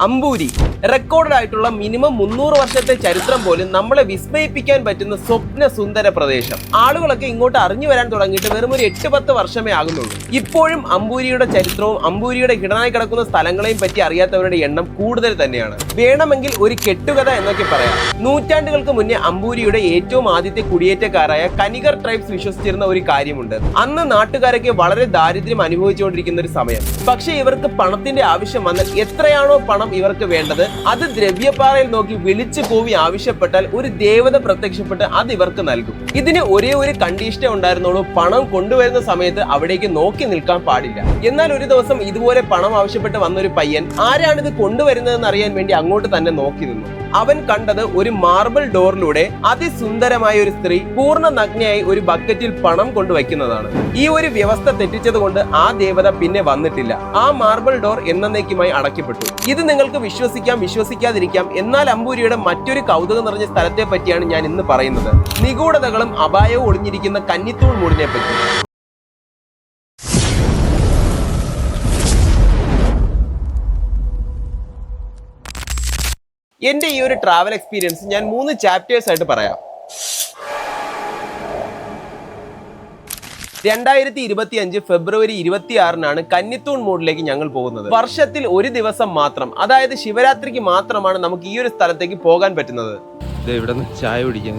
Amboori. Record ആയിട്ടുള്ള minimum മുന്നൂറ് വർഷത്തെ ചരിത്രം പോലും നമ്മളെ വിസ്മയിപ്പിക്കാൻ പറ്റുന്ന സ്വപ്ന സുന്ദര പ്രദേശം. ആളുകളൊക്കെ ഇങ്ങോട്ട് അറിഞ്ഞു വരാൻ തുടങ്ങിയിട്ട് വെറും ഒരു എട്ട് പത്ത് വർഷമേ ആകുന്നുള്ളൂ. ഇപ്പോഴും അമ്പൂരിയുടെ ചരിത്രവും അമ്പൂരിയുടെ കിടനായി കിടക്കുന്ന സ്ഥലങ്ങളെയും പറ്റി അറിയാത്തവരുടെ എണ്ണം കൂടുതൽ തന്നെയാണ്. വേണമെങ്കിൽ ഒരു കെട്ടുകഥ എന്നൊക്കെ പറയാം. നൂറ്റാണ്ടുകൾക്ക് മുന്നേ അമ്പൂരിയുടെ ഏറ്റവും ആദ്യത്തെ കുടിയേറ്റക്കാരായ കനികർ ട്രൈബ്സ് വിശ്വസിച്ചിരുന്ന ഒരു കാര്യമുണ്ട്. അന്ന് നാട്ടുകാരൊക്കെ വളരെ ദാരിദ്ര്യം അനുഭവിച്ചുകൊണ്ടിരിക്കുന്ന ഒരു സമയം. പക്ഷേ ഇവർക്ക് പണത്തിന്റെ ആവശ്യം വന്നാൽ എത്രയാണോ പണം ഇവർക്ക് വേണ്ടത്. അത് ദ്രവ്യപാറയിൽ നോക്കി വിളിച്ചു കൂവി ആവശ്യപ്പെട്ടാൽ ഒരു ദേവത പ്രത്യക്ഷപ്പെട്ട് അത് ഇവർക്ക് നൽകും. ഇതിന് ഒരേ ഒരു കണ്ടീഷനേ ഉണ്ടായിരുന്നുള്ളൂ. പണം കൊണ്ടുവരുന്ന സമയത്ത് അവിടേക്ക് നോക്കി നിൽക്കാൻ പാടില്ല. എന്നാൽ ഒരു ദിവസം ഇതുപോലെ പണം ആവശ്യപ്പെട്ട് വന്ന ഒരു പയ്യൻ ആരാണിത് കൊണ്ടുവരുന്നതെന്ന് അറിയാൻ വേണ്ടി അങ്ങോട്ട് തന്നെ നോക്കി നിന്നു. അവൻ കണ്ടത് ഒരു മാർബിൾ ഡോറിലൂടെ അതിസുന്ദരമായ ഒരു സ്ത്രീ പൂർണ നഗ്നയായി ഒരു ബക്കറ്റിൽ പണം കൊണ്ടുവയ്ക്കുന്നതാണ്. ഈ ഒരു വ്യവസ്ഥ തെറ്റിച്ചത് കൊണ്ട് ആ ദേവത പിന്നെ വന്നിട്ടില്ല. ആ മാർബിൾ ഡോർ എന്നേക്കുമായി അടയ്ക്കപ്പെട്ടു. ഇത് നിങ്ങൾക്ക് വിശ്വസിക്കാം വിശ്വസിക്കാതിരിക്കാം. എന്നാൽ അമ്പൂരിയുടെ മറ്റൊരു കൗതുകം നിറഞ്ഞ സ്ഥലത്തെ പറ്റിയാണ് ഞാൻ ഇന്ന് പറയുന്നത്. നിഗൂഢതകളും അപായവും ഒളിഞ്ഞിരിക്കുന്ന കന്നിത്തൂൺ മൂടിനെ പറ്റി എന്റെ ഈ ഒരു ട്രാവൽ എക്സ്പീരിയൻസ് ഞാൻ മൂന്ന് ചാപ്റ്റേഴ്സ് ആയിട്ട് പറയാം. രണ്ടായിരത്തി ഇരുപത്തി അഞ്ച് ഫെബ്രുവരി ഇരുപത്തി ആറിനാണ് കന്നിത്തൂൺ മൂഡിലേക്ക് ഞങ്ങൾ പോകുന്നത്. വർഷത്തിൽ ഒരു ദിവസം മാത്രം അതായത് ശിവരാത്രിക്ക് മാത്രമാണ് നമുക്ക് ഈ ഒരു സ്ഥലത്തേക്ക് പോകാൻ പറ്റുന്നത്. ഇവിടെ ചായ കുടിക്കാൻ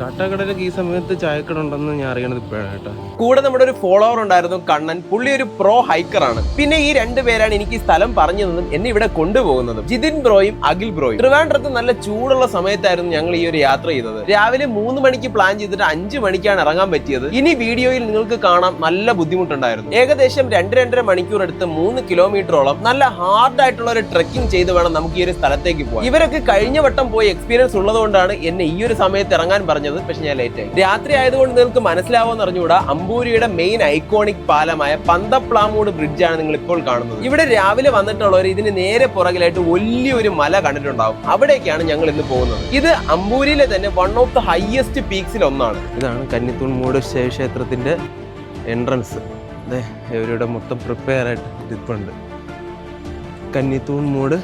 കാട്ടാക്കടയിലൊക്കെ ഈ സമയത്ത് ചായക്കട ഉണ്ടെന്ന് ഞാൻ അറിയണത് ഇപ്പോഴാണ് കേട്ടോ. കൂടെ നമ്മുടെ ഒരു ഫോളോവർ ഉണ്ടായിരുന്നു കണ്ണൻ. പുള്ളി ഒരു പ്രോ ഹൈക്കറാണ് പിന്നെ ഈ രണ്ട് പേരാണ് എനിക്ക് ഈ സ്ഥലം പറഞ്ഞു തന്നതും എന്നെ ഇവിടെ കൊണ്ടുപോകുന്നതും. ജിതിൻ ബ്രോയും അഖിൽ ബ്രോയും ട്രിവാൻഡ്രത്ത് നല്ല ചൂടുള്ള സമയത്തായിരുന്നു ഞങ്ങൾ ഈ ഒരു യാത്ര ചെയ്തത്. രാവിലെ മൂന്ന് മണിക്ക് പ്ലാൻ ചെയ്തിട്ട് അഞ്ച് മണിക്കാണ് ഇറങ്ങാൻ പറ്റിയത്. ഇനി വീഡിയോയിൽ നിങ്ങൾക്ക് കാണാം നല്ല ബുദ്ധിമുട്ടുണ്ടായിരുന്നു. ഏകദേശം രണ്ട് രണ്ടര മണിക്കൂർ എടുത്ത് മൂന്ന് കിലോമീറ്ററോളം നല്ല ഹാർഡ് ആയിട്ടുള്ള ഒരു ട്രെക്കിംഗ് ചെയ്ത് വേണം നമുക്ക് ഈ ഒരു സ്ഥലത്തേക്ക് പോകാൻ. ഇവരൊക്കെ കഴിഞ്ഞ വട്ടം പോയി എക്സ്പീരിയൻസ് ഉള്ളതുകൊണ്ടാണ് എന്നെ ഈ ഒരു സമയത്ത് ഇറങ്ങാൻ പറഞ്ഞത്. പക്ഷെ ഞാൻ ലേറ്റ് ആയി. രാത്രി ആയതുകൊണ്ട് നിങ്ങൾക്ക് മനസ്സിലാവുമെന്ന് അറിഞ്ഞുകൂടാ അമ്പൂരിയുടെ മെയിൻ ഐക്കോണിക് പാലമായ പന്തപ്ലാമൂട് ബ്രിഡ്ജാണ് നിങ്ങൾ ഇപ്പോൾ കാണുന്നത്. ഇവിടെ രാവിലെ വന്നിട്ടുള്ളവർ ഇതിന് നേരെ പുറകിലായിട്ട് വലിയൊരു മല കണ്ടിട്ടുണ്ടാവും. അവിടേക്കാണ് ഞങ്ങൾ ഇന്ന് പോകുന്നത്. ഇത് അമ്പൂരിയിലെ തന്നെ വൺ ഓഫ് ദ ഹയസ്റ്റ് പീക്സിൽ ഒന്നാണ്. ഇതാണ് കന്നിത്തൂൺ മൂട് ശിവക്ഷേത്രത്തിന്റെ എൻട്രൻസ് അതെ ഇവരുടെ മൊത്തം പ്രിപ്പയർ ആയിട്ട് ഇരിപ്പുണ്ട്. കന്നിത്തൂൺ മൂട്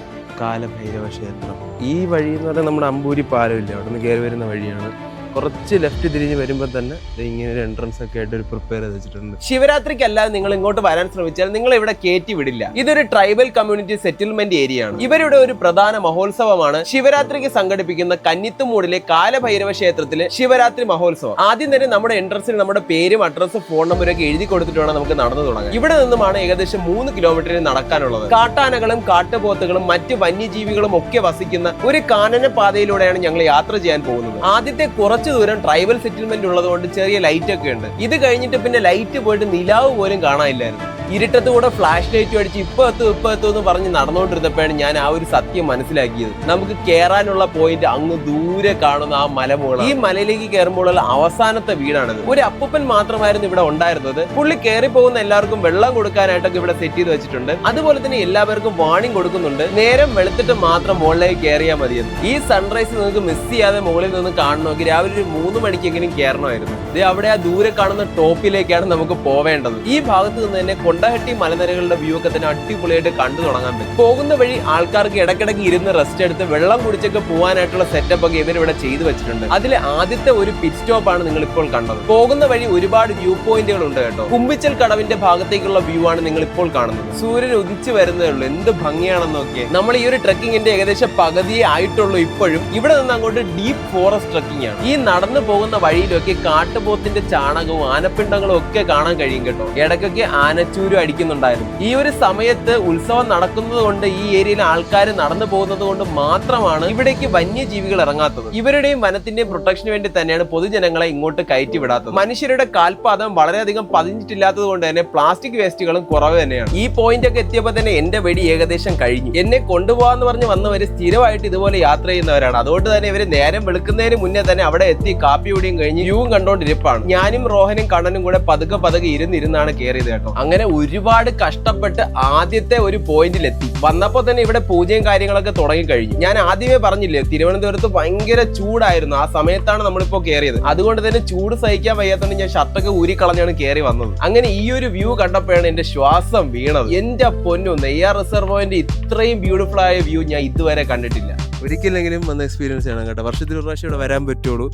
കാലഭൈരവ ക്ഷേത്രം. ഈ വഴി എന്ന് പറഞ്ഞാൽ നമ്മുടെ അമ്പൂരി പാലമില്ല? അവിടെ നിന്ന് കയറി വരുന്ന വഴിയാണ്. കുറച്ച് ലെഫ്റ്റ് തിരിഞ്ഞ് വരുമ്പോൾ തന്നെ ഇങ്ങനെ ഒരു എൻട്രൻസ് ഒക്കെ ആയിട്ട് ഒരു പ്രിപ്പയർ ചെയ്ത് വെച്ചിട്ടുണ്ട്. ശിവരാത്രിക്ക് അല്ലാതെ നിങ്ങൾ ഇങ്ങോട്ട് വരാൻ ശ്രമിച്ചാൽ നിങ്ങൾ ഇവിടെ കയറ്റി വിടില്ല. ഇതൊരു ട്രൈബൽ കമ്മ്യൂണിറ്റി സെറ്റിൽമെന്റ് ഏരിയ ആണ്. ഇവരുടെ ഒരു പ്രധാന മഹോത്സവമാണ് ശിവരാത്രിക്ക് സംഘടിപ്പിക്കുന്ന കന്നിത്തുമൂടിലെ കാലഭൈരവ ക്ഷേത്രത്തിലെ ശിവരാത്രി മഹോത്സവം. ആദ്യം തന്നെ നമ്മുടെ എൻട്രൻസിൽ നമ്മുടെ പേരും അഡ്രസ്സും ഫോൺ നമ്പറും ഒക്കെ എഴുതി കൊടുത്തിട്ട് വേണം നമുക്ക് നടന്നു തുടങ്ങാം ഇവിടെ നിന്നുമാണ് ഏകദേശം മൂന്ന് കിലോമീറ്ററിൽ നടക്കാനുള്ളത്. കാട്ടാനകളും കാട്ടുപോത്തുകളും മറ്റ് വന്യജീവികളും ഒക്കെ വസിക്കുന്ന ഒരു കാനന പാതയിലൂടെയാണ് ഞങ്ങൾ യാത്ര ചെയ്യാൻ പോകുന്നത്. ആദ്യത്തെ കുറച്ച് ദൂരം ട്രൈബൽ സെറ്റിൽമെന്റ് ഉള്ളതുകൊണ്ട് ചെറിയ ലൈറ്റ് ഒക്കെ ഉണ്ട്. ഇത് കഴിഞ്ഞിട്ട് പിന്നെ ലൈറ്റ് പോയിട്ട് നിലാവ് പോലും കാണാനില്ലായിരുന്നു. ഇരുട്ടത്ത് കൂടെ ഫ്ലാഷ് ലൈറ്റ് അടിച്ച് ഇപ്പൊ എത്തും ഇപ്പൊ എത്തും എന്ന് പറഞ്ഞ് നടന്നുകൊണ്ടിരുന്നപ്പോഴാണ് ഞാൻ ആ ഒരു സത്യം മനസ്സിലാക്കിയത്. നമുക്ക് കയറാനുള്ള പോയിന്റ് അങ്ങ് ദൂരെ കാണുന്ന ആ മലമുകൾ ഈ മലയിലേക്ക് കയറുമ്പോഴുള്ള അവസാനത്തെ വീടാണിത്. ഒരു അപ്പൂപ്പൻ മാത്രമായിരുന്നു ഇവിടെ ഉണ്ടായിരുന്നത്. പുള്ളി കയറി പോകുന്ന എല്ലാവർക്കും വെള്ളം കൊടുക്കാനായിട്ടൊക്കെ ഇവിടെ സെറ്റ് ചെയ്ത് വെച്ചിട്ടുണ്ട്. അതുപോലെ തന്നെ എല്ലാവർക്കും വാണിംഗ് കൊടുക്കുന്നുണ്ട്. നേരം വെളുത്തിട്ട് മാത്രം മുകളിലേക്ക് കയറിയാൽ മതിയെന്ന്. ഈ സൺറൈസ് നിങ്ങൾക്ക് മിസ് ചെയ്യാതെ മുകളിൽ നിന്ന് കാണണമെങ്കിൽ രാവിലെ ഒരു മൂന്ന് മണിക്കെങ്കിലും കയറണമായിരുന്നു ഇത് അവിടെ ആ ദൂരെ കാണുന്ന ടോപ്പിലേക്കാണ് നമുക്ക് പോവേണ്ടത്. ഈ ഭാഗത്ത് നിന്ന് തന്നെ കൊണ്ടഹട്ടി മലനിരകളുടെ വ്യൂ ഒക്കെ തന്നെ അടിപൊളിയായിട്ട് കണ്ടു തുടങ്ങാൻ പറ്റും. പോകുന്ന വഴി ആൾക്കാർക്ക് ഇടക്കിടക്ക് ഇരുന്ന് റെസ്റ്റ് എടുത്ത് വെള്ളം കുടിച്ചൊക്കെ പോകാനായിട്ടുള്ള സെറ്റപ്പ് ഒക്കെ ഇവരിവിടെ ചെയ്തു വെച്ചിട്ടുണ്ട്. അതിലെ ആദ്യത്തെ ഒരു പിറ്റ് സ്റ്റോപ്പ് ആണ് നിങ്ങൾ ഇപ്പോൾ കണ്ടത്. പോകുന്ന വഴി ഒരുപാട് വ്യൂ പോയിന്റുകൾ ഉണ്ട് കേട്ടോ. കുമ്പിച്ചൽ കടവിന്റെ ഭാഗത്തേക്കുള്ള വ്യൂ ആണ് നിങ്ങൾ ഇപ്പോൾ കാണുന്നത്. സൂര്യൻ ഉദിച്ചു വരുന്നേ ഉള്ളൂ. എന്ത് ഭംഗിയാണെന്ന് നോക്കിയേ. നമ്മൾ ഈ ഒരു ട്രക്കിങ്ങിന്റെ ഏകദേശം പകുതിയെ ആയിട്ടുള്ളൂ ഇപ്പോഴും. ഇവിടെ നിന്ന് അങ്ങോട്ട് ഡീപ്പ് ഫോറസ്റ്റ് ട്രക്കിംഗ് ആണ്. ഈ നടന്നു പോകുന്ന വഴിയിലൊക്കെ കാട്ടുപോത്തിന്റെ ചാണകവും ആനപ്പിണ്ടങ്ങളും ഒക്കെ കാണാൻ കഴിയും കേട്ടോ. ഇടയ്ക്കൊക്കെ ആനച്ചൂരും അടിക്കുന്നുണ്ടായിരുന്നു. ഈ ഒരു സമയത്ത് ഉത്സവം നടക്കുന്നത് കൊണ്ട് ഈ ഏരിയയിലെ ആൾക്കാർ നടന്നു പോകുന്നത് കൊണ്ട് മാത്രമാണ് ഇവിടേക്ക് വന്യജീവികൾ ഇറങ്ങാത്തത്. ഇവരുടെയും വനത്തിന്റെയും പ്രൊട്ടക്ഷന് വേണ്ടി തന്നെയാണ് പൊതുജനങ്ങളെ ഇങ്ങോട്ട് കയറ്റി വിടാത്തത്. മനുഷ്യരുടെ കാൽപാദം വളരെയധികം പതിഞ്ഞിട്ടില്ലാത്തത് കൊണ്ട് തന്നെ പ്ലാസ്റ്റിക് വേസ്റ്റുകളും കുറവ് തന്നെയാണ്. ഈ പോയിന്റ് ഒക്കെ എത്തിയപ്പോൾ തന്നെ എന്റെ വെടി ഏകദേശം കഴിഞ്ഞു. എന്നെ കൊണ്ടുപോകാന്ന് പറഞ്ഞ് വന്നവര് സ്ഥിരമായിട്ട് ഇതുപോലെ യാത്ര ചെയ്യുന്നവരാണ്. അതുകൊണ്ട് തന്നെ ഇവർ നേരം വെളുക്കുന്നതിന് മുന്നേ തന്നെ അവിടെ എത്തി കാപ്പി കൂടിയും കഴിഞ്ഞ് വ്യൂവും കണ്ടോണ്ടിരിപ്പാണ്. ഞാനും റോഹനും കണ്ണനും കൂടെ പതുക്കെ പതുക്കെ ഇരുന്നിരുന്നാണ് കയറിയത് കേട്ടോ. അങ്ങനെ ഒരുപാട് കഷ്ടപ്പെട്ട് ആദ്യത്തെ ഒരു പോയിന്റിൽ എത്തി വന്നപ്പോൾ തന്നെ ഇവിടെ പൂജയും കാര്യങ്ങളൊക്കെ തുടങ്ങി കഴിഞ്ഞു ഞാൻ ആദ്യമേ പറഞ്ഞില്ലേ തിരുവനന്തപുരത്ത് ഭയങ്കര ചൂടായിരുന്നു. ആ സമയത്താണ് നമ്മളിപ്പോ കയറിയത് അതുകൊണ്ട് തന്നെ ചൂട് സഹിക്കാൻ വയ്യാത്തോണ്ട് ഞാൻ ഷർട്ടൊക്കെ ഊരിക്കളഞ്ഞാണ് കയറി വന്നത്. അങ്ങനെ ഈ ഒരു വ്യൂ കണ്ടപ്പോഴാണ് എന്റെ ശ്വാസം വീണത്. എന്റെ പൊന്നു നെയ്യാർ റിസർവോയിന്റെ ഇത്രയും ബ്യൂട്ടിഫുൾ ആയ വ്യൂ ഞാൻ ഇതുവരെ കണ്ടിട്ടില്ല. ഒരിക്കലെങ്കിലും വന്ന് എക്സ്പീരിയൻസ് ചെയ്യണം കേട്ടോ. വർഷത്തിൽ ഒരു പ്രാവശ്യം ഇവിടെ വരാൻ പറ്റുള്ളൂ.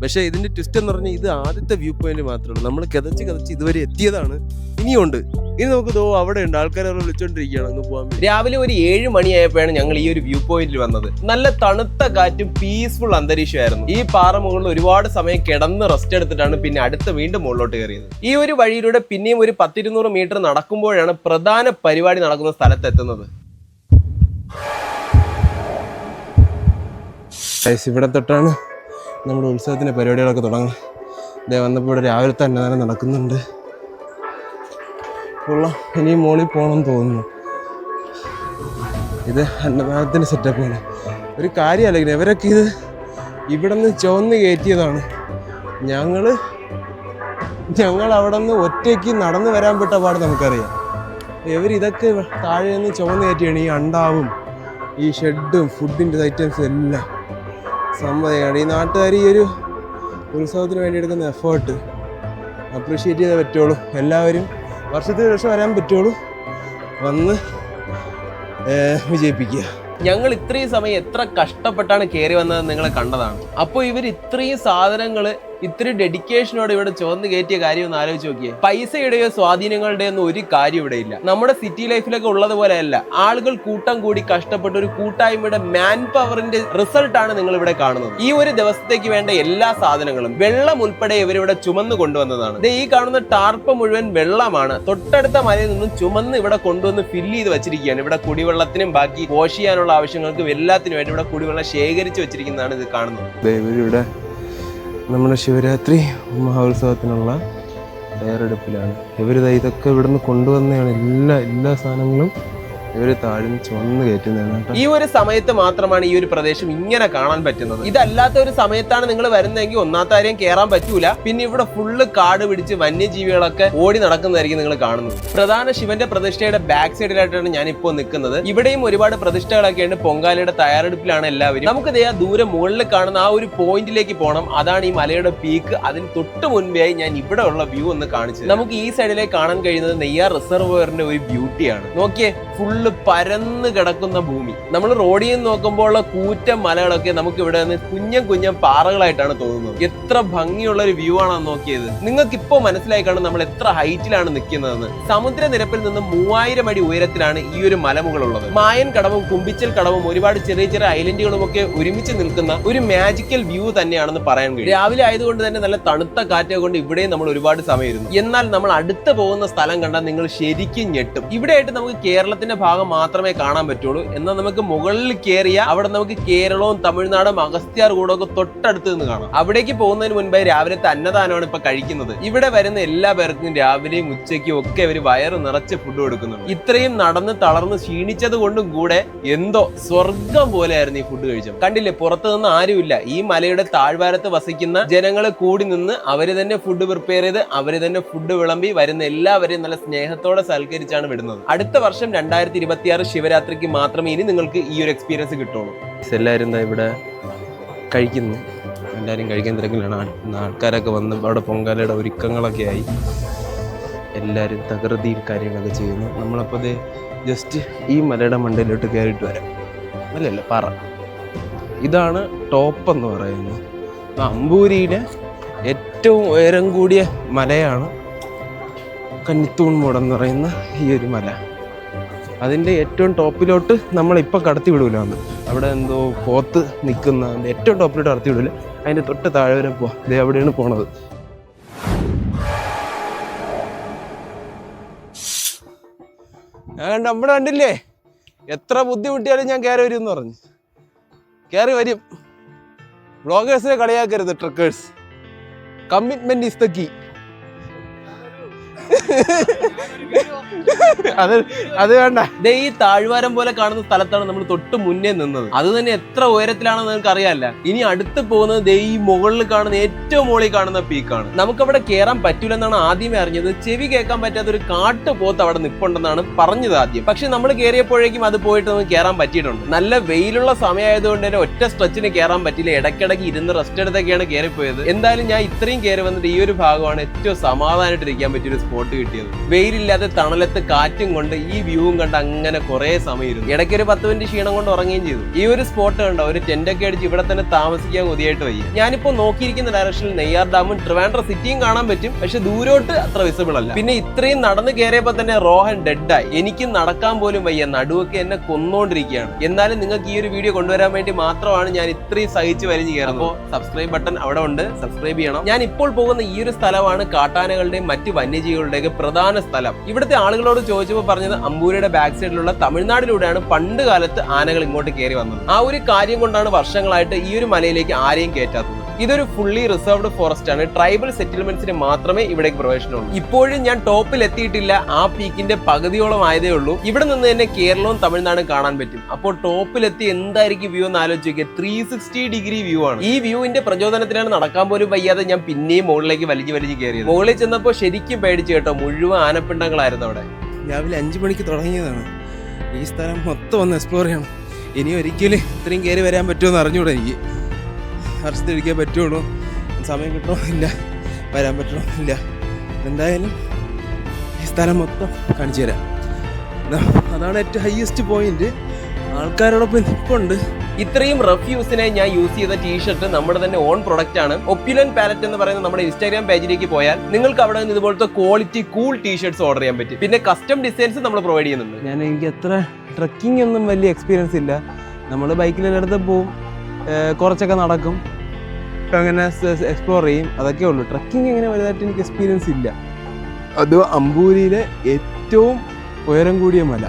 പക്ഷേ ഇതിന്റെ ട്വിസ്റ്റ് എന്ന് പറഞ്ഞാൽ ഇത് ആദ്യത്തെ വ്യൂ പോയിന്റ് മാത്രമേ ഉള്ളൂ. നമ്മൾ കിതച്ച് കിതച്ച് ഇതുവരെ എത്തിയതാണ്. ഇനിയുണ്ട്. ഇനി നമുക്ക് തോ അവിടെ ഉണ്ട്. ആൾക്കാരെ വിളിച്ചോണ്ടിരിക്കുകയാണ്. അങ്ങ് പോകാൻ രാവിലെ ഒരു ഏഴ് മണിയായപ്പോഴാണ് ഞങ്ങൾ ഈ ഒരു വ്യൂ പോയിന്റിൽ വന്നത്. നല്ല തണുത്ത കാറ്റും പീസ്ഫുൾ അന്തരീക്ഷമായിരുന്നു. ഈ പാറ മുകളിൽ ഒരുപാട് സമയം കിടന്ന് റെസ്റ്റ് എടുത്തിട്ടാണ് പിന്നെ അടുത്ത വീണ്ടും മുകളിലോട്ട് കയറിയത്. ഈ ഒരു വഴിയിലൂടെ പിന്നെയും ഒരു പത്തിരുന്നൂറ് മീറ്റർ നടക്കുമ്പോഴാണ് പ്രധാന പരിപാടി നടക്കുന്ന സ്ഥലത്തെത്തുന്നത്. ഇവിടെ തൊട്ടാണ് നമ്മുടെ ഉത്സവത്തിന്റെ പരിപാടികളൊക്കെ തുടങ്ങും. ഇതേ വന്നപ്പോൾ ഇവിടെ രാവിലത്തെ തന്നെ നടക്കുന്നുണ്ട്. ഉള്ള ഇനി മോളിൽ പോകണം തോന്നുന്നു. ഇത് അന്നദാനത്തിന്റെ സെറ്റപ്പാണ് ഒരു കാര്യമല്ല ഇവരൊക്കെ ഇത് ഇവിടെ നിന്ന് ചുവന്ന് കയറ്റിയതാണ്. ഞങ്ങൾ ഞങ്ങൾ അവിടെ നിന്ന് ഒറ്റയ്ക്ക് നടന്നു വരാൻ പെട്ട പാട് നമുക്കറിയാം. ഇവർ ഇതൊക്കെ താഴെ നിന്ന് ചുവന്ന് കയറ്റിയാണ് ഈ അണ്ടാവും ഈ ഷെഡും ഫുഡിന്റെ ഐറ്റംസും എല്ലാം. സംഭവമാണ് ഈ നാട്ടുകാർ ഈ ഒരു ഉത്സവത്തിന് വേണ്ടി എടുക്കുന്ന എഫേർട്ട് അപ്രീഷിയേറ്റ് ചെയ്തേ പറ്റുള്ളൂ. എല്ലാവരും വർഷത്തിൽ വർഷം വരാൻ പറ്റുള്ളൂ. വന്ന് വിജയിപ്പിക്കുക. ഞങ്ങൾ ഇത്രയും സമയം എത്ര കഷ്ടപ്പെട്ടാണ് കയറി വന്നത് നിങ്ങളെ കണ്ടതാണ്. അപ്പോൾ ഇവർ ഇത്രയും സാധനങ്ങൾ ഇത്രയും ഡെഡിക്കേഷനോട് ഇവിടെ ചുവന്ന് കയറ്റിയ കാര്യം ഒന്ന് ആലോചിച്ച് നോക്കിയേ. പൈസയുടെയോ സ്വാധീനങ്ങളുടെയോ ഒന്നും ഒരു കാര്യം ഇവിടെ ഇല്ല. നമ്മുടെ സിറ്റി ലൈഫിലൊക്കെ ഉള്ളതുപോലെയല്ല ആളുകൾ കൂട്ടം കൂടി കഷ്ടപ്പെട്ട ഒരു കൂട്ടായ്മയുടെ മാൻ പവറിന്റെ റിസൾട്ടാണ് നിങ്ങൾ ഇവിടെ കാണുന്നത്. ഈ ഒരു ദിവസത്തേക്ക് വേണ്ട എല്ലാ സാധനങ്ങളും വെള്ളം ഉൾപ്പെടെ ഇവരിവിടെ ചുമന്ന് കൊണ്ടുവന്നതാണ്. ഈ കാണുന്ന ടാർപ്പ് മുഴുവൻ വെള്ളമാണ്. തൊട്ടടുത്ത മലയിൽ നിന്നും ചുമന്ന് ഇവിടെ കൊണ്ടുവന്ന് ഫില്ല് ചെയ്ത് വെച്ചിരിക്കുകയാണ്. ഇവിടെ കുടിവെള്ളത്തിനും ബാക്കി വാഷ് ചെയ്യാനുള്ള ആവശ്യങ്ങൾക്കും എല്ലാത്തിനും വേണ്ടി ഇവിടെ കുടിവെള്ളം ശേഖരിച്ച് വെച്ചിരിക്കുന്നതാണ് ഇത് കാണുന്നത്. ദേ ഇവരിവിടെ നമ്മുടെ ശിവരാത്രി മഹോത്സവത്തിനുള്ള തയ്യാറെടുപ്പിലാണ്. ഇവർ ഇതൊക്കെ ഇവിടുന്ന് കൊണ്ടുവന്നതാണ് എല്ലാ എല്ലാ സാധനങ്ങളും. ഈ ഒരു സമയത്ത് മാത്രമാണ് ഈ ഒരു പ്രദേശം ഇങ്ങനെ കാണാൻ പറ്റുന്നത്. ഇതല്ലാത്ത ഒരു സമയത്താണ് നിങ്ങൾ വരുന്നതെങ്കിൽ ഒന്നാത്താരെയും കയറാൻ പറ്റൂല. പിന്നെ ഇവിടെ ഫുള്ള് കാട് പിടിച്ച് വന്യജീവികളൊക്കെ ഓടി നടക്കുന്നതായിരിക്കും നിങ്ങൾ കാണുന്നത്. പ്രധാന ശിവന്റെ പ്രതിഷ്ഠയുടെ ബാക്ക് സൈഡിലായിട്ടാണ് ഞാൻ ഇപ്പോൾ നിൽക്കുന്നത്. ഇവിടെയും ഒരുപാട് പ്രതിഷ്ഠകളൊക്കെ ഉണ്ട് പൊങ്കാലയുടെ തയ്യാറെടുപ്പിലാണ് എല്ലാവരും. നമുക്ക് ദേ ആ ദൂരെ മുകളിൽ കാണുന്ന ആ ഒരു പോയിന്റിലേക്ക് പോകണം അതാണ് ഈ മലയുടെ പീക്ക് അതിന് തൊട്ട് മുൻപേ ഞാൻ ഇവിടെ ഉള്ള വ്യൂ ഒന്ന് കാണിച്ചത് നമുക്ക് ഈ സൈഡിലേക്ക് കാണാൻ കഴിയുന്നത് നെയ്യാർ റിസർവറിന്റെ ഒരു ബ്യൂട്ടിയാണ് നോക്കിയേ ഫുള്ള് പരന്ന് കിടക്കുന്ന ഭൂമി. നമ്മൾ റോഡിൽ നിന്ന് നോക്കുമ്പോൾ ഉള്ള കൂറ്റൻ മലകളൊക്കെ നമുക്ക് ഇവിടെ നിന്ന് കുഞ്ഞം കുഞ്ഞം പാറകളായിട്ടാണ് തോന്നുന്നത്. എത്ര ഭംഗിയുള്ള ഒരു വ്യൂ ആണ് നോക്കിയത്. നിങ്ങൾക്ക് ഇപ്പോൾ മനസ്സിലായി കാണും നമ്മൾ എത്ര ഹൈറ്റിലാണ് നിൽക്കുന്നതെന്ന്. സമുദ്രനിരപ്പിൽ നിന്ന് മൂവായിരം അടി ഉയരത്തിലാണ് ഈ ഒരു മലമുകൾ ഉള്ളത് മായൻ കടവും കുമ്പിച്ചൽ കടവും ഒരുപാട് ചെറിയ ചെറിയ ഐലൻഡുകളും ഒക്കെ ഒരുമിച്ച് നിൽക്കുന്ന ഒരു മാജിക്കൽ വ്യൂ തന്നെയാണെന്ന് പറയാൻ കഴിയും. രാവിലെ ആയതുകൊണ്ട് തന്നെ നല്ല തണുത്ത കാറ്റ് കൊണ്ട് ഇവിടെയും നമ്മൾ ഒരുപാട് സമയം ഇരുന്നു എന്നാൽ നമ്മൾ അടുത്ത് പോകുന്ന സ്ഥലം കണ്ടാൽ നിങ്ങൾ ശരിക്കും ഞെട്ടും. ഇവിടെയായിട്ട് നമുക്ക് കേരളത്തിന്റെ ഭാഗം മാത്രമേ കാണാൻ പറ്റുള്ളൂ. എന്നാൽ നമുക്ക് മുകളിൽ കയറിയ അവിടെ നമുക്ക് കേരളവും തമിഴ്നാടും അഗസ്ത്യാർ കൂടൊക്കെ തൊട്ടടുത്ത് നിന്ന് കാണാം. അവിടേക്ക് പോകുന്നതിന് മുൻപേ രാവിലത്തെ അന്നദാനമാണ് ഇപ്പൊ കഴിക്കുന്നത്. ഇവിടെ വരുന്ന എല്ലാ പേർക്കും രാവിലെയും ഉച്ചയ്ക്കും ഒക്കെ അവർ വയറ് നിറച്ച് ഫുഡ് കൊടുക്കുന്നുണ്ട്. ഇത്രയും നടന്ന് തളർന്ന് ക്ഷീണിച്ചത് കൊണ്ടും കൂടെ എന്തോ സ്വർഗം പോലെയായിരുന്നു ഈ ഫുഡ് കഴിച്ചത്. കണ്ടില്ലേ പുറത്തു നിന്ന് ആരുമില്ല. ഈ മലയുടെ താഴ്വാരത്ത് വസിക്കുന്ന ജനങ്ങൾ കൂടി നിന്ന് അവർ തന്നെ ഫുഡ് പ്രിപ്പയർ ചെയ്ത് അവർ തന്നെ ഫുഡ് വിളമ്പി വരുന്ന എല്ലാവരെയും നല്ല സ്നേഹത്തോടെ സൽക്കരിച്ചാണ് വിടുന്നത്. അടുത്ത വർഷം രണ്ടായിരത്തി ഇരുപത്തിയാറ് ശിവരാത്രിക്ക് മാത്രമേ ഇനി നിങ്ങൾക്ക് ഈ ഒരു എക്സ്പീരിയൻസ് കിട്ടുള്ളൂ. എല്ലാവരും ഇവിടെ കഴിക്കുന്നു. എല്ലാവരും കഴിക്കാൻ തിരക്കിലാണ്. ആൾ- ആൾക്കാരൊക്കെ വന്ന് അവിടെ പൊങ്കാലയുടെ ഒരുക്കങ്ങളൊക്കെ ആയി. എല്ലാവരും തകൃതിയിൽ കാര്യങ്ങളൊക്കെ ചെയ്യുന്നു. നമ്മളപ്പോൾ ഇത് ജസ്റ്റ് ഈ മലയുടെ മണ്ടയിലോട്ട് കയറിയിട്ട് വരാം. അല്ലല്ല പറ. ഇതാണ് ടോപ്പ് എന്ന് പറയുന്നത്. അമ്പൂരിയിലെ ഏറ്റവും ഉയരം കൂടിയ മലയാണ് കന്നിത്തൂൺ മൂടെന്ന് പറയുന്ന ഈ ഒരു മല. അതിന്റെ ഏറ്റവും ടോപ്പിലോട്ട് നമ്മളിപ്പോൾ കടത്തി വിടൂലാണ് അവിടെ എന്തോ പോത്ത് നിൽക്കുന്ന ഏറ്റവും ടോപ്പിലോട്ട് കടത്തി വിടൂല അതിന്റെ തൊട്ട് താഴെ വരെ പോവാം. ഇത് എവിടെയാണ് പോണത്. ഞാൻ കണ്ട നമ്മുടെ കണ്ടില്ലേ? എത്ര ബുദ്ധിമുട്ടിയാലും ഞാൻ കയറി വരും എന്ന് പറഞ്ഞു. കയറി വരും. ബ്ലോഗേഴ്സിനെ കളിയാക്കരുത് trekkers commitment is the key അത് അത് വേണ്ട. ദേ ഈ താഴ്വാരം പോലെ കാണുന്ന സ്ഥലത്താണ് നമ്മൾ തൊട്ട് മുന്നേ നിന്നത്. അത് തന്നെ എത്ര ഉയരത്തിലാണെന്ന് നിങ്ങൾക്ക് അറിയാല്ല. ഇനി അടുത്ത് പോകുന്നത് ദേ ഈ മുകളിൽ കാണുന്ന ഏറ്റവും മുകളിൽ കാണുന്ന പീക്കാണ് നമുക്കവിടെ കയറാൻ പറ്റൂലെന്നാണ് ആദ്യമേ അറിഞ്ഞത്. ചെവി കേൾക്കാൻ പറ്റാത്ത ഒരു കാട്ട് പോത്ത് അവിടെ നിൽപ്പുണ്ടെന്നാണ് പറഞ്ഞത് ആദ്യം. പക്ഷെ നമ്മൾ കയറിയപ്പോഴേക്കും അത് പോയിട്ട് നമുക്ക് കയറാൻ പറ്റിയിട്ടുണ്ട്. നല്ല വെയിലുള്ള സമയമായതുകൊണ്ട് തന്നെ ഒറ്റ സ്ട്രെച്ചിന് കയറാൻ പറ്റില്ല ഇടയ്ക്കിടയ്ക്ക് ഇരുന്ന് റെസ്റ്റ് എടുത്തൊക്കെയാണ് കയറിപ്പോയത് എന്തായാലും ഞാൻ ഇത്രയും കയറി വന്നിട്ട് ഈ ഒരു ഭാഗമാണ് ഏറ്റവും സമാധാനമായിട്ട് ഇരിക്കാൻ പറ്റിയ ഒരു സ്പോട്ട് കിട്ടിയത്? വെയിലില്ലാതെ തണലത്ത് കാറ്റും കൊണ്ട് ഈ വ്യൂവും കണ്ട് അങ്ങനെ കുറെ സമയം ഇരുന്നു ഇടയ്ക്ക് ഒരു പത്ത് മിനിറ്റ് ക്ഷീണം കൊണ്ട് ഉറങ്ങുകയും ചെയ്തു. ഈ ഒരു സ്പോട്ട് കണ്ട? ഒരു ടെന്റ് ഒക്കെ അടിച്ച് ഇവിടെ തന്നെ താമസിക്കാൻ കൊതിയായിട്ട് വയ്യ. ഞാനിപ്പോ നോക്കിയിരിക്കുന്ന ഡയറക്ഷനിൽ നെയ്യാർ ഡാമും ട്രിവാൻഡ്ര സിറ്റിയും കാണാൻ പറ്റും. പക്ഷെ ദൂരോട്ട് അത്ര വിസിബിൾ അല്ല. പിന്നെ ഇത്രയും നടന്നു കയറിയപ്പോ തന്നെ റോഹൻ ഡെഡായി എനിക്ക് നടക്കാൻ പോലും വയ്യ. നടുവൊക്കെ എന്നെ കൊന്നോണ്ടിരിക്കുകയാണ്. എന്നാലും നിങ്ങൾക്ക് ഈ ഒരു വീഡിയോ കൊണ്ടുവരാൻ വേണ്ടി മാത്രമാണ് ഞാൻ ഇത്രയും സഹിച്ചു വലിഞ്ഞു കയറുന്നത്. അപ്പോൾ സബ്സ്ക്രൈബ് ബട്ടൺ അവിടെ ഉണ്ട്. സബ്സ്ക്രൈബ് ചെയ്യണം. ഞാൻ ഇപ്പോൾ പോകുന്ന ഈ ഒരു സ്ഥലമാണ് കാട്ടാനകളുടെയും മറ്റ് വന്യജീവികളുടെയൊക്കെ പ്രധാന സ്ഥലം. ഇവിടുത്തെ ആളുകളോട് ചോദിച്ചപ്പോൾ പറഞ്ഞത് അമ്പൂരിയുടെ ബാക്ക് സൈഡിലുള്ള തമിഴ്നാടിലൂടെയാണ് പണ്ട് കാലത്ത് ആനകൾ ഇങ്ങോട്ട് കയറി വന്നത്. ആ ഒരു കാര്യം കൊണ്ടാണ് വർഷങ്ങളായിട്ട് ഈ ഒരു മലയിലേക്ക് ആരെയും കയറ്റാത്തത് ഇതൊരു ഫുള്ളി റിസർവ്ഡ് ഫോറസ്റ്റ് ആണ്. ട്രൈബൽ സെറ്റിൽമെന്റ്സിന് മാത്രമേ ഇവിടേക്ക് പ്രവേശനമുള്ളൂ. ഇപ്പോഴും ഞാൻ ടോപ്പിൽ എത്തിയിട്ടില്ല. ആ പീക്കിന്റെ പകുതിയോളം ആയതേ ഉള്ളൂ. ഇവിടെ നിന്ന് തന്നെ കേരളവും തമിഴ്നാടും കാണാൻ പറ്റും. അപ്പോൾ ടോപ്പിലെത്തി എന്തായിരിക്കും വ്യൂ എന്ന് ആലോചിക്കുക ത്രീ സിക്സ്റ്റി ഡിഗ്രി വ്യൂ ആണ്. ഈ വ്യൂവിന്റെ പ്രചോദനത്തിലാണ് നടക്കാൻ പോലും വയ്യാതെ ഞാൻ പിന്നെയും മുകളിലേക്ക് വലിഞ്ഞു വലിഞ്ഞു കയറിയത്. മുകളിൽ ചെന്നപ്പോൾ ശരിക്കും പേടിച്ചു കേട്ടോ മുഴുവൻ ആനപ്പിണ്ടങ്ങളായിരുന്നു അവിടെ. രാവിലെ അഞ്ചു മണിക്ക് തുടങ്ങിയതാണ്. ഈ സ്ഥലം മൊത്തം ഒന്ന് എക്സ്പ്ലോർ ചെയ്യണം. ഇനി ഒരിക്കലും ഇത്രയും കയറി വരാൻ പറ്റുമെന്ന് അറിഞ്ഞൂടെ എനിക്ക്. അറസ്റ്റ് ഇരിക്കാൻ പറ്റുള്ളൂ. സമയം കിട്ടണോ ഇല്ല വരാൻ പറ്റണോ ഇല്ല എന്തായാലും ഈ സ്ഥലം മൊത്തം കാണിച്ചു തരാം. അതാണ് ഏറ്റവും ഹയസ്റ്റ് പോയിന്റ് ആൾക്കാരോടൊപ്പം നിൽപ്പുണ്ട്. ഇത്രയും റഫ്യൂസിനായി ഞാൻ യൂസ് ചെയ്ത ടീഷർട്ട് നമ്മുടെ തന്നെ ഓൺ പ്രൊഡക്റ്റ് ആണ്. ഒപ്യുലൻ പാലറ്റ് എന്ന് പറയുന്ന നമ്മുടെ ഇൻസ്റ്റാഗ്രാം പേജിലേക്ക് പോയാൽ നിങ്ങൾക്ക് അവിടെ നിന്ന് ഇതുപോലത്തെ ക്വാളിറ്റി കൂൾ ടീഷർട്സ് ഓർഡർ ചെയ്യാൻ പറ്റും. പിന്നെ കസ്റ്റം ഡിസൈൻസ് നമ്മൾ പ്രൊവൈഡ് ചെയ്യുന്നുണ്ട്. ഞാൻ എനിക്ക് അത്ര ട്രക്കിംഗ് ഒന്നും വലിയ എക്സ്പീരിയൻസ് ഇല്ല. നമ്മൾ ബൈക്കിൽ പോവും. ഏർ കുറച്ചൊക്കെ നടക്കും. അങ്ങനെ എക്സ്പ്ലോർ ചെയ്യും. അതൊക്കെ ഉള്ളൂ. ട്രക്കിംഗ് അങ്ങനെ വലുതായിട്ട് എനിക്ക് എക്സ്പീരിയൻസ് ഇല്ല. അത് അമ്പൂരിയിലെ ഏറ്റവും ഉയരം കൂടിയ മല.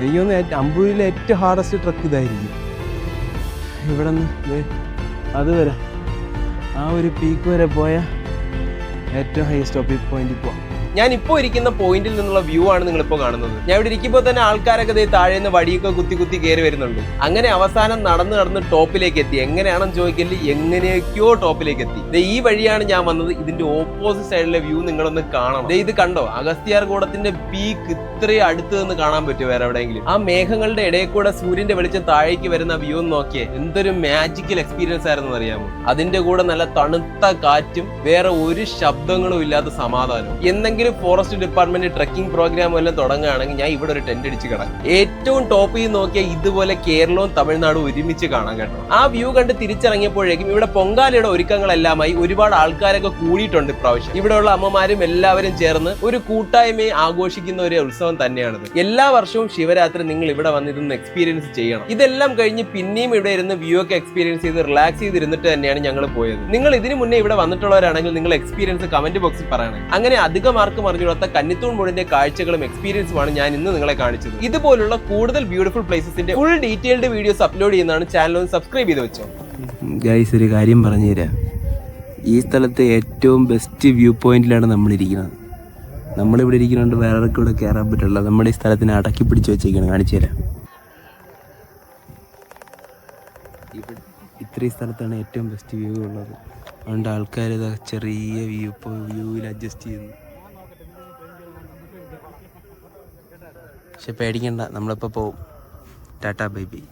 എനിക്ക് തോന്നുന്നു അമ്പൂരിയിലെ ഏറ്റവും ഹാർഡസ്റ്റ് ട്രക്ക് ഇതായിരിക്കും. ഇവിടെ നിന്ന് അതുവരെ ആ ഒരു പീക്ക് വരെ പോയ ഏറ്റവും ഹയസ്റ്റ് ടോപ്പിക് പോയിന്റിൽ പോവാം ഞാൻ ഇപ്പോൾ ഇരിക്കുന്ന പോയിന്റിൽ നിന്നുള്ള വ്യൂ ആണ് നിങ്ങൾ ഇപ്പോൾ കാണുന്നത്. ഞാൻ ഇവിടെ ഇരിക്കുമ്പോൾ തന്നെ ആൾക്കാരൊക്കെ ദേ താഴെ നിന്ന് വടിയൊക്കെ കുത്തി കുത്തി കയറി വരുന്നുണ്ട്. അങ്ങനെ അവസാനം നടന്ന് നടന്ന് ടോപ്പിലേക്ക് എത്തി. എങ്ങനെയാണെന്ന് ചോദിക്കൽ? എങ്ങനെയൊക്കെയോ ടോപ്പിലേക്ക് എത്തി. ദേ ഈ വഴിയാണ് ഞാൻ വന്നത്. ഇതിന്റെ ഓപ്പോസിറ്റ് സൈഡിലെ വ്യൂ നിങ്ങളൊന്ന് കാണണം. ദേ ഇത് കണ്ടോ? അഗസ്ത്യാർ കൂടത്തിന്റെ പീക്ക് ഇത്രയും അടുത്ത് നിന്ന് കാണാൻ പറ്റുമോ വേറെ എവിടെയെങ്കിലും? ആ മേഘങ്ങളുടെ ഇടയിൽ കൂടെ സൂര്യന്റെ വെളിച്ചം താഴേക്ക് വരുന്ന വ്യൂ ഒന്ന് നോക്കിയേ. എന്തൊരു മാജിക്കൽ എക്സ്പീരിയൻസ് ആയിരുന്നു അറിയാമോ അതിന്റെ കൂടെ നല്ല തണുത്ത കാറ്റും വേറെ ഒരു ശബ്ദങ്ങളും ഇല്ലാത്ത സമാധാനം എന്തെങ്കിലും ഫോറസ്റ്റ് ഡിപ്പാർട്ട്മെന്റ് ട്രക്കിംഗ് പ്രോഗ്രാം എല്ലാം തുടങ്ങുകയാണെങ്കിൽ ഞാൻ ഇവിടെ ഒരു ടെന്റ് അടിച്ച് കിടക്കും. ഏറ്റവും ടോപ്പിൽ നോക്കിയാൽ ഇതുപോലെ കേരളവും തമിഴ്നാടും ഒരുമിച്ച് കാണാൻ കേട്ടോ. ആ വ്യൂ കണ്ട് തിരിച്ചിറങ്ങിയപ്പോഴേക്കും ഇവിടെ പൊങ്കാലയുടെ ഒരുക്കങ്ങളെല്ലാമായി ഒരുപാട് ആൾക്കാരൊക്കെ കൂടിയിട്ടുണ്ട് ഇപ്രാവശ്യം. ഇവിടെയുള്ള അമ്മമാരും എല്ലാവരും ചേർന്ന് ഒരു കൂട്ടായ്മയെ ആഘോഷിക്കുന്ന ഒരു ഉത്സവം തന്നെയാണിത്. എല്ലാ വർഷവും ശിവരാത്രി നിങ്ങൾ ഇവിടെ വന്നിരുന്ന് എക്സ്പീരിയൻസ് ചെയ്യണം. ഇതെല്ലാം കഴിഞ്ഞ് പിന്നെയും ഇവിടെ ഇരുന്ന് വ്യൂ ഒക്കെ എക്സ്പീരിയൻസ് ചെയ്ത് റിലാക്സ് ചെയ്തിരുന്നിട്ട് തന്നെയാണ് ഞങ്ങൾ പോയത്. നിങ്ങൾ ഇതിനു മുന്നേ ഇവിടെ വന്നിട്ടുള്ളവരാണെങ്കിൽ നിങ്ങൾ എക്സ്പീരിയൻസ് കമന്റ് ബോക്സിൽ പറയണം. അങ്ങനെ അധികം ആർക്കും അറിഞ്ഞുകൂടാത്ത കന്നിത്തൂൺ മൂടിന്റെ കാഴ്ചകളും എക്സ്പീരിയൻസുമാണ് ഞാൻ ഇന്ന് നിങ്ങളെ കാണിച്ചത്. ഇതുപോലുള്ള കൂടുതൽ ബ്യൂട്ടിഫുൾ പ്ലേസസിന്റെ ഫുൾ ഡീറ്റെയിൽഡ് വീഡിയോസ് അപ്ലോഡ് ചെയ്യുന്നതാണ് ചാനൽ ഒന്ന് സബ്സ്ക്രൈബ് ചെയ്ത് വെച്ചോ. ഗൈസ് ഒരു കാര്യം പറഞ്ഞു പറഞ്ഞുതരാം. ഈ സ്ഥലത്തെ ഏറ്റവും ബെസ്റ്റ് വ്യൂ പോയിന്റിലാണ് നമ്മൾ ഇരിക്കുന്നത് നമ്മളിവിടെ ഇരിക്കുന്നുണ്ട് വേറെ കൂടെ കയറാൻ പറ്റില്ല. നമ്മുടെ ഈ സ്ഥലത്തിനെ അടക്കി പിടിച്ച് വെച്ചേക്കാണ്. കാണിച്ചു തരാം. ഇത്രയും സ്ഥലത്താണ് ഏറ്റവും ബെസ്റ്റ് വ്യൂ ഉള്ളത്. അതുകൊണ്ട് ആൾക്കാർ ചെറിയ വ്യൂ ഇപ്പോൾ വ്യൂവിൽ അഡ്ജസ്റ്റ് ചെയ്യുന്നു. പക്ഷെ പേടിക്കണ്ട നമ്മളിപ്പോൾ പോവും. Tata bye bye